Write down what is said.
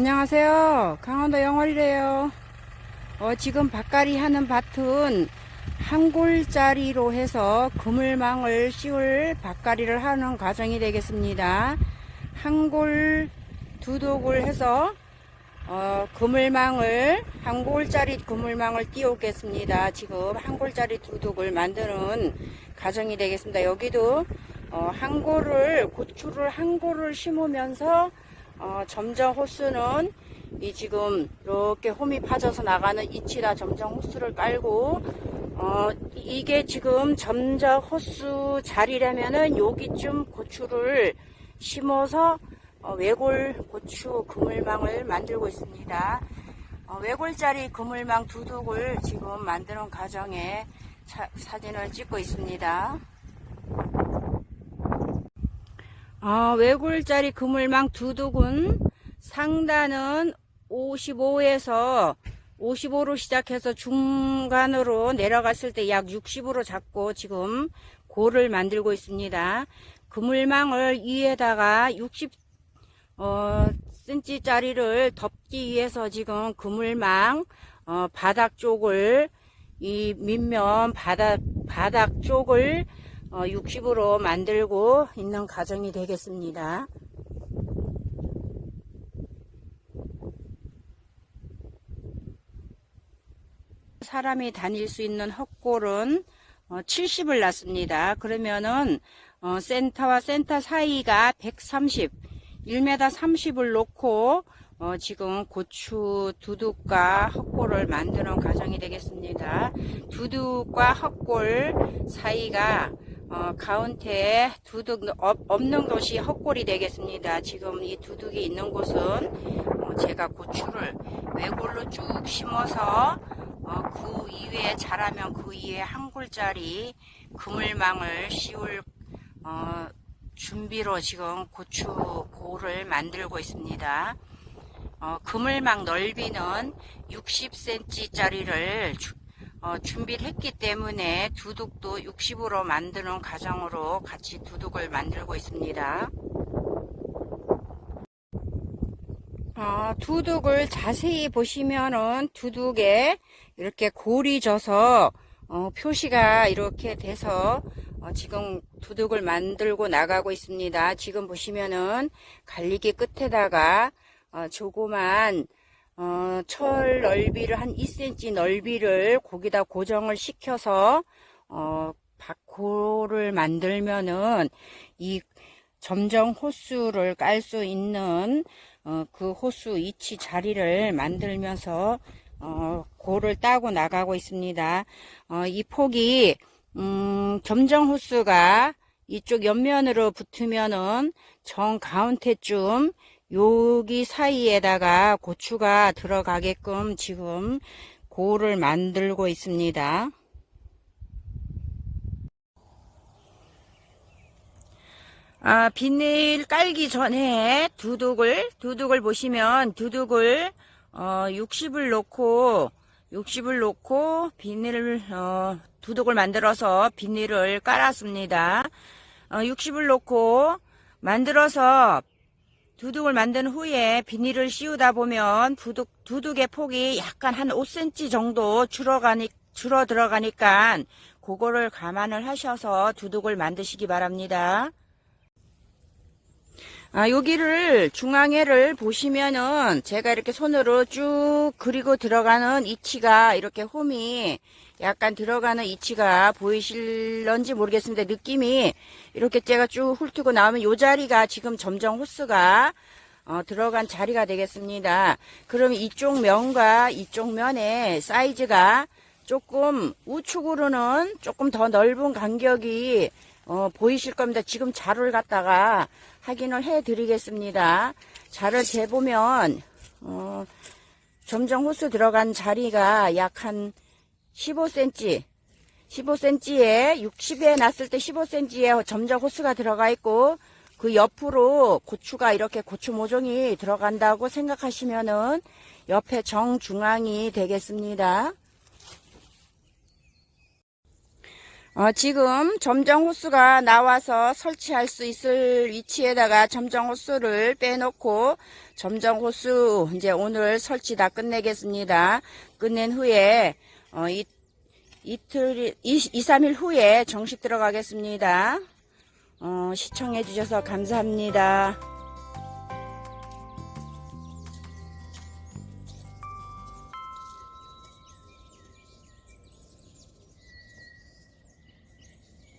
안녕하세요. 강원도 영월이래요. 어, 지금 밭갈이 하는 밭은 한 골짜리로 해서 그물망을 씌울 밭갈이를 하는 과정이 되겠습니다. 한 골 두둑을 해서 어, 그물망을 한 골짜리 그물망을 띄우겠습니다. 지금 한 골짜리 두둑을 만드는 과정이 되겠습니다. 여기도 어, 한 골을 고추를 한 골을 심으면서 어, 점정 호수는 이 지금 이렇게 홈이 파져서 나가는 이치다 점정 호수를 깔고 어, 이게 지금 점정 호수 자리라면은 여기쯤 고추를 심어서 어, 외골 고추 그물망을 만들고 있습니다. 어, 외골짜리 그물망 두둑을 지금 만드는 과정에 차- 사진을 찍고 있습니다. 아, 외골짜리 그물망 두둑은 상단은 55에서 55로 시작해서 중간으로 내려갔을 때 약 60으로 잡고 지금 고를 만들고 있습니다. 그물망을 위에다가 60 어, cm짜리를 덮기 위해서 지금 그물망 어, 바닥 쪽을 이 밑면 바닥 바닥 쪽을 어, 60으로 만들고 있는 과정이 되겠습니다. 사람이 다닐 수 있는 헛골은 70을 놨습니다. 그러면은 어, 센터와 센터 사이가 130, 1m 30을 놓고 어, 지금 고추 두둑과 헛골을 만드는 과정이 되겠습니다. 두둑과 헛골 사이가 어, 가운데 두둑 없- 없는 곳이 헛골이 되겠습니다. 지금 이 두둑이 있는 곳은 어, 제가 고추를 외골로 쭉 심어서 어, 그 이외에 자라면 그 이외에 한 골짜리 그물망을 씌울 어, 준비로 지금 고추 고를 만들고 있습니다. 어, 그물망 넓이는 60cm짜리를 어, 준비를 했기 때문에 두둑도 60으로 만드는 과정으로 같이 두둑을 만들고 있습니다. 어, 두둑을 자세히 보시면은 두둑에 이렇게 골이 져서 어, 표시가 이렇게 돼서 어, 지금 두둑을 만들고 나가고 있습니다. 지금 보시면은 갈리기 끝에다가 어, 조그만 어, 철 넓이를 한 2cm 넓이를 거기다 고정을 시켜서 어, 박고를 만들면은 이 점정 호수를 깔 수 있는 어, 그 호수 위치 자리를 만들면서 어, 고를 따고 나가고 있습니다. 어, 이 폭이 음, 점정 호수가 이쪽 옆면으로 붙으면은 정 가운데쯤 여기 사이에다가 고추가 들어가게끔 지금 고를 만들고 있습니다. 아, 비닐 깔기 전에 두둑을, 두둑을 보시면 두둑을, 어, 60을 놓고, 60을 놓고 비닐을, 어, 두둑을 만들어서 비닐을 깔았습니다. 어, 60을 놓고 만들어서 두둑을 만든 후에 비닐을 씌우다 보면 두둑, 두둑의 폭이 약간 한 5cm 정도 줄어가니, 줄어 들어가니까 그거를 감안을 하셔서 두둑을 만드시기 바랍니다. 아, 여기를 중앙에를 보시면은 제가 이렇게 손으로 쭉 그리고 들어가는 이치가 이렇게 홈이 약간 들어가는 이치가 보이실런지 모르겠습니다. 느낌이 이렇게 제가 쭉 훑고 나오면 요 자리가 지금 점정 호스가 어, 들어간 자리가 되겠습니다. 그럼 이쪽 면과 이쪽 면의 사이즈가 조금 우측으로는 조금 더 넓은 간격이 어, 보이실 겁니다. 지금 자를 갖다가 확인을 해 드리겠습니다. 자를 재보면 어, 점정 호수 들어간 자리가 약한 15cm 15cm에 60에 났을 때 15cm에 점정 호수가 들어가 있고 그 옆으로 고추가 이렇게 고추 모종이 들어간다고 생각하시면은 옆에 정중앙이 되겠습니다. 어, 지금 점정 호수가 나와서 설치할 수 있을 위치에다가 점정 호수를 빼놓고 점정 호수 이제 오늘 설치 다 끝내겠습니다. 끝낸 후에 어, 이, 이틀, 2, 3일 후에 정식 들어가겠습니다. 어, 시청해 주셔서 감사합니다.